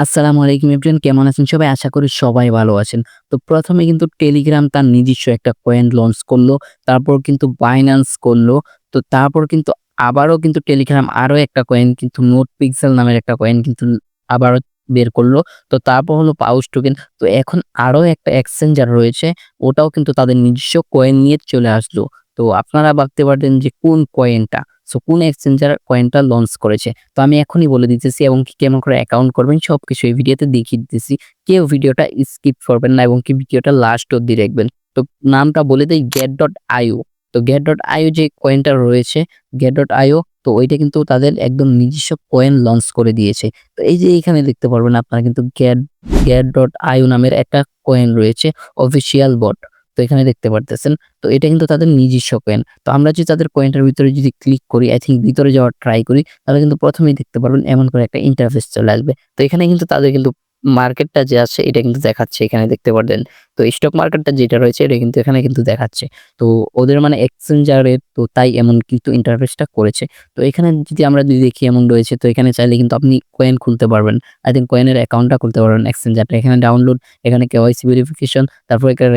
আসসালামু আলাইকুম এভরিওয়ান, কেমন আছেন সবাই? আশা করি সবাই ভালো আছেন। তো প্রথমে কিন্তু টেলিগ্রাম তার নিজস্ব একটা কয়েন লঞ্চ করল। তারপর কিন্তু বাইন্যান্স করল। তো তারপর কিন্তু আবারও কিন্তু টেলিগ্রাম আরও একটা কয়েন কিন্তু নোট পিক্সেল নামের একটা কয়েন কিন্তু আবারও বের করল। তো তারপর হলো পাউস টোকেন। তো এখন আরও একটা এক্সচেঞ্জার রয়েছে। ওটাও কিন্তু তাদের নিজস্ব কয়েন নিয়ে চলে আসলো। তো আপনারা ভাবতে পারবেন যে কোন কয়েনটা? সো কোন এক্সচেঞ্জার কয়েনটা লঞ্চ করেছে। তো আমি এখনই বলে দিতেছি এবং কি কেমন করে অ্যাকাউন্ট করবেন সবকিছু এই ভিডিওতে দেখিয়ে দিতেছি। কেউ ভিডিওটা স্কিপ করবেন না এবং কি ভিডিওটা লাস্ট অব্দি দেখবেন। তো নামটা বলে দেই get.io তো get.io যে কয়েনটা রয়েছে, get.io তো ওইটা কিন্তু তাদের একদম নিজস্ব কয়েন লঞ্চ করে দিয়েছে। তো এই যে এখানে দেখতে পারবেন আপনারা কিন্তু get, get.io নামের একটা কয়েন রয়েছে অফিসিয়াল বট। এখানে দেখতে পারতেছেন। তো এটা কিন্তু তাদের নিজস্ব কয়েন। তো আমরা যদি তাদের কয়েনটার ভিতরে যদি ক্লিক করি আই থিঙ্ক ভিতরে যাওয়ার ট্রাই করি, তাহলে কিন্তু প্রথমেই দেখতে পারবেন এমন করে একটা ইন্টারফেস চলে আসবে। তো এখানে কিন্তু তাদের কিন্তু মার্কেটটা যে আছে এটা কিন্তু দেখাচ্ছে এখানে দেখতে পারবেন। তো স্টক মার্কেটটা যেটা রয়েছে এটা কিন্তু এখানে কিন্তু দেখাচ্ছে। তো ওদের মানে এক্সচেঞ্জারের তো তাই এমন কিন্তু ইন্টারফেসটা করেছে। তো এখানে যদি আমরা যদি দেখি এমন রয়েছে তো এখানে চাইলে কিন্তু আপনি কয়েন খুলতে পারবেন। আই থিংক কয়েনের অ্যাকাউন্টটা খুলতে পারবেন এক্সচেঞ্জারটা। এখানে ডাউনলোড, এখানে কেওয়াইসি ভেরিফিকেশন, তারপর এখানে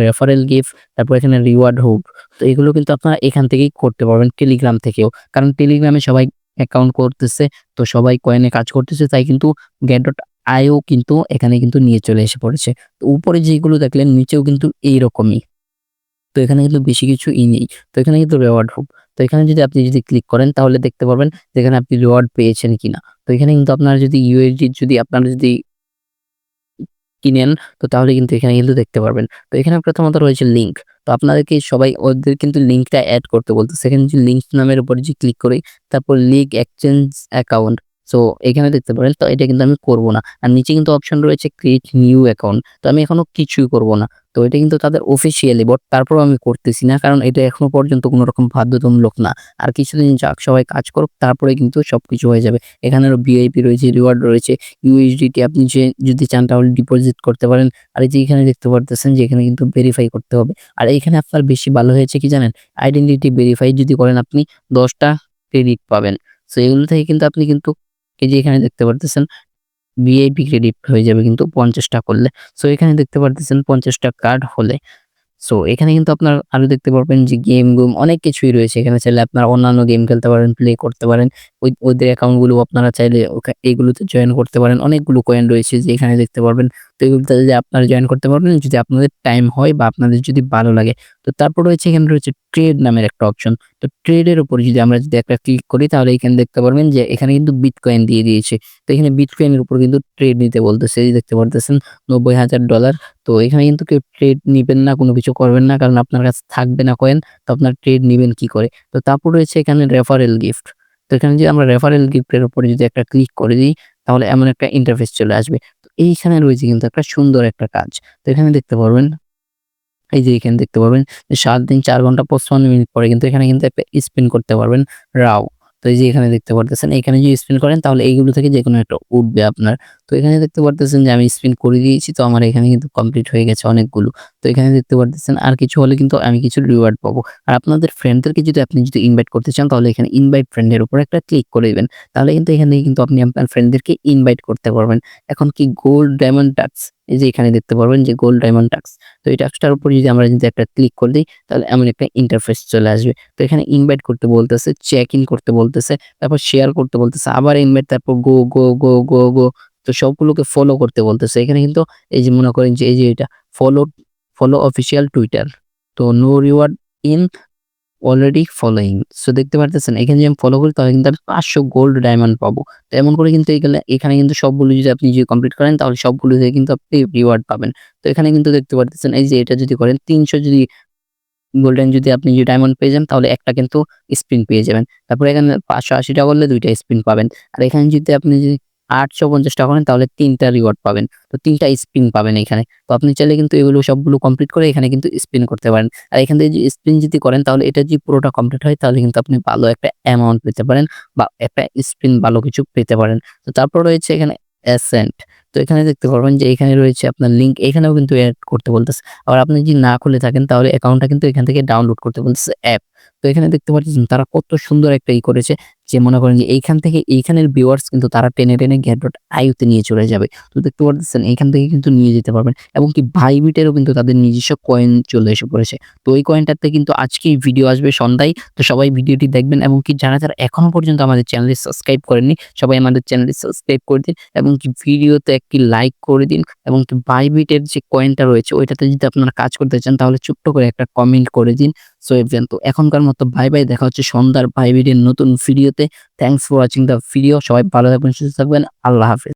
রেফারেল গিফট, তারপর এখানে রিওয়ার্ড হুক। তো এগুলো কিন্তু আপনারা এখান থেকেই করতে পারবেন টেলিগ্রাম থেকেও। কারণ টেলিগ্রামে সবাই অ্যাকাউন্ট করতেছে। তো সবাই কয়েনে কাজ করতেছে তাই কিন্তু get.io কিন্তু এখানে কিন্তু নিয়ে চলে এসে পড়েছে। তো উপরে যেগুলো দেখলেন, নিচেও কিন্তু এইরকমই। তো এখানে কিন্তু বেশি কিছু ই নেই। তো এখানে কিন্তু রেওয়ার্ড হোক তো এখানে যদি আপনি যদি ক্লিক করেন, তাহলে দেখতে পারবেন যে এখানে আপনি রিওয়ার্ড পেয়েছেন কিনা। তো এখানে কিন্তু আপনারা যদি USD যদি আপনারা যদি কিনেন, তো তাহলে কিন্তু এখানে কিন্তু দেখতে পারবেন। তো এখানে প্রথমত রয়েছে লিঙ্ক। তো আপনাদেরকে সবাই ওদের কিন্তু লিঙ্কটা অ্যাড করতে বলতো সেখানে যে লিঙ্ক নামের উপর যদি ক্লিক করি, তারপর লিঙ্ক এক্সচেঞ্জ অ্যাকাউন্ট। সো এখানে দেখতে পারেন তো এটা কিন্তু আমি করব না। আর নিচে কিন্তু অপশন রয়েছে ক্রিয়েট নিউ অ্যাকাউন্ট। তো আমি এখনও কিছুই করব না। তো এটা কিন্তু তাদের অফিসিয়ালি বাট তারপরেও আমি করতেছি না। কারণ এটা এখনও পর্যন্ত কোনো রকম বাধ্যতামূলক না। আর কিছুদিন যাক সবাই কাজ করুক তারপরে কিন্তু সবকিছু হয়ে যাবে। এখানে ভিআইপি রয়েছে, রিওয়ার্ড রয়েছে, USDT আপনি যে যদি চান তাহলে ডিপোজিট করতে পারেন। আর এই যে এখানে দেখতে পারতেছেন যে এখানে কিন্তু ভেরিফাই করতে হবে। আর এখানে আপনার বেশি ভালো হয়েছে কি জানেন? আইডেন্টিটি ভেরিফাই যদি করেন আপনি দশটা ক্রেডিট পাবেন। সো এগুলো থেকে কিন্তু আপনি কিন্তু এই যে এখানে দেখতে পারতেছেন ভিআইপি ক্রেডিট হয়ে যাবে কিন্তু পঞ্চাশটা করলে। সো এখানে দেখতে পারতেছেন পঞ্চাশটা কার্ড হলে। সো এখানে কিন্তু আপনার আরও দেখতে পারবেন যে গেম-গুম অনেক কিছুই রয়েছে। এখানে চাইলে আপনারা অন্যান্য গেম খেলতে পারেন, প্লে করতে পারেন। ওই ওদের অ্যাকাউন্টগুলো আপনারা চাইলে ওখা এগুলোতে জয়েন করতে পারেন। অনেকগুলো কয়েন রয়েছে যে এখানে দেখতে পারবেন। তো এগুলোতে যদি আপনারা জয়েন করতে পারবেন যদি আপনাদের টাইম হয় বা আপনাদের যদি ভালো লাগে। তো তারপর রয়েছে এখানে রয়েছে ট্রেড নামের একটা অপশন। তো ট্রেডের উপর যদি আমরা যদি একটা ক্লিক করি তাহলে এখানে দেখতে পারবেন যে এখানে কিন্তু বিটকয়েন দিয়ে দিয়েছে। তো এখানে বিটকয়েনের উপর কিন্তু ট্রেড নিতে বলতেছে। এই দেখতে পারতেছেন $৯০,০০০ তো এখানে কিন্তু কেউ ট্রেড নিবেন না, কোনো কিছু করবেন না। কারণ আপনার কাছে থাকবে না কয়েন। তো আপনার ট্রেড নিবেন কি করে? তো তারপর রয়েছে এখানে রেফারেল গিফট। তো এখানে যদি আমরা রেফারেল গিফটের উপরে যদি একটা ক্লিক করে দিই তাহলে এমন একটা ইন্টারফেস চলে আসবে। তো এইখানে রয়েছে কিন্তু একটা সুন্দর একটা কাজ। তো এখানে দেখতে পারবেন এই যে এখানে দেখতে পারবেন সাত ৭ দিন চার ঘণ্টা ৫৫ মিনিট পরে কিন্তু এখানে কিন্তু একটা স্পিন করতে পারবেন রাও। তো এই যে এখানে দেখতে পারতেছেন, এখানে যদি স্পিন করেন তাহলে এইগুলো থেকে যে কোনো একটা উঠবে আপনার। তো এখানে দেখতে পারতেছেন যে আমি স্পিন করে দিয়েছি তো আমার এখানে কিন্তু কমপ্লিট হয়ে গেছে অনেকগুলো। তো এখানে দেখতে পারতেছেন আর কিছু হলে কিন্তু আমি কিছু রিওয়ার্ড পাবো। আর আপনাদের ফ্রেন্ডদেরকে যদি আপনি যদি ইনভাইট করতে চান তাহলে এখানে ইনভাইট ফ্রেন্ড এর উপর একটা ক্লিক করে দিবেন। তাহলে কিন্তু এখানে কিন্তু আপনি আপনার ফ্রেন্ডদেরকে ইনভাইট করতে পারবেন। এখন কি গোল্ড ডায়মন্ড টাস্ক এই যে এখানে দেখতে পারবেন যে গোল্ড ডায়মন্ড টাক্স তো এই টাস্কটার উপর যদি আমরা যদি একটা ক্লিক করে দিই তাহলে এমন একটা ইন্টারফেস চলে আসবে। তো এখানে ইনভাইট করতে বলতেছে, চেক ইন করতে বলতেছে, তারপর শেয়ার করতে বলতেছে, আবার ইনভাইট তারপর গো, গো, গো, গো, গো। তো সবগুলোকে ফলো করতে বলতেছে। এখানে কিন্তু এই যে মনে করেন যে এই যে এটা ফলো ফলো অফিসিয়াল টুইটার। তো no reward in already following. So দেখতে পারতেছেন, এখানে যদি আমি ফলো করি, তাহলে কিন্তু আমি ৫০০ গোল্ড ডায়মন্ড পাবো। তো এমন করে কিন্তু এখানে এখানে কিন্তু সবগুলো যদি আপনি যদি কমপ্লিট করেন, তাহলে সবগুলো থেকে কিন্তু আপনি রিওয়ার্ড পাবেন। তো এখানে কিন্তু দেখতে পারতেছেন, এই যে এটা যদি করেন ৩০০ যদি গোল্ডেন যদি আপনি যদি ডায়মন্ড পেয়ে যান, তাহলে একটা কিন্তু স্পিন পেয়ে যাবেন। তারপরে এখানে পাঁচশো আশিটা করলে ২ টা স্পিন পাবেন। আর এখানে যদি আপনি যদি ৮৫০ টাকা করেন, তাহলে তিনটা রিওয়ার্ড পাবেন। তো তিনটা স্পিন পাবেন এখানে। তো আপনি চাইলে কিন্তু এগুলো সবগুলো কমপ্লিট করে এখানে কিন্তু স্পিন করতে পারেন। আর এখান থেকে যদি স্পিন যদি করেন, তাহলে এটা যদি পুরোটা কমপ্লিট হয়, তাহলে কিন্তু আপনি ভালো একটা অ্যামাউন্ট পেতে পারেন বা একটা স্পিন ভালো কিছু পেতে পারেন। তো তারপর রয়েছে এখানে অ্যাসেন্ট। তো এখানে দেখতে পারবেন যে এখানে রয়েছে আপনার লিঙ্ক এখানেও কিন্তু এড করতে বলতেছে। আবার আপনি যদি না খুলে থাকেন, তাহলে অ্যাকাউন্টটা কিন্তু এখান থেকে ডাউনলোড করতে বলতেছে অ্যাপ। তো এখানে দেখতে পাচ্ছেন তারা কত সুন্দর একটা ই করেছে যে মনে করেন যে এইখান থেকে এইখানের ভিউয়ার্স কিন্তু তারা টেনে, টেনে গেট ডট আইওতে নিয়ে চলে যাবে। তো দেখতে পাচ্ছেন এইখান থেকে কিন্তু নিয়ে যেতে পারবেন এবং কি বাইবিটেরও কিন্তু তাদের নিজস্ব কয়েন চলে এসে পড়েছে। তো ওই কয়েনটাতে কিন্তু আজকেই ভিডিও আসবে সন্ধ্যায়। তো সবাই ভিডিওটি দেখবেন এবং কি যারা, যারা এখনও পর্যন্ত আমাদের চ্যানেলটি সাবস্ক্রাইব করেননি সবাই আমাদের চ্যানেলটি সাবস্ক্রাইব করে দিন এবং কি ভিডিওতে একটি লাইক করে দিন এবং কি বাইবিটের যে কয়েনটা রয়েছে ওইটাতে যদি আপনারা কাজ করতে চান তাহলে ছোট্ট করে একটা কমেন্ট করে দিন। সো এভরিওয়ান তো এখনকার মতো বাই, বাই দেখা হচ্ছে সন্ধ্যার বাইবিটের নতুন ভিডিওতে। Thanks for watching the video. সবাই ভালো থাকবেন, সুস্থ থাকবেন। আল্লাহ হাফেজ।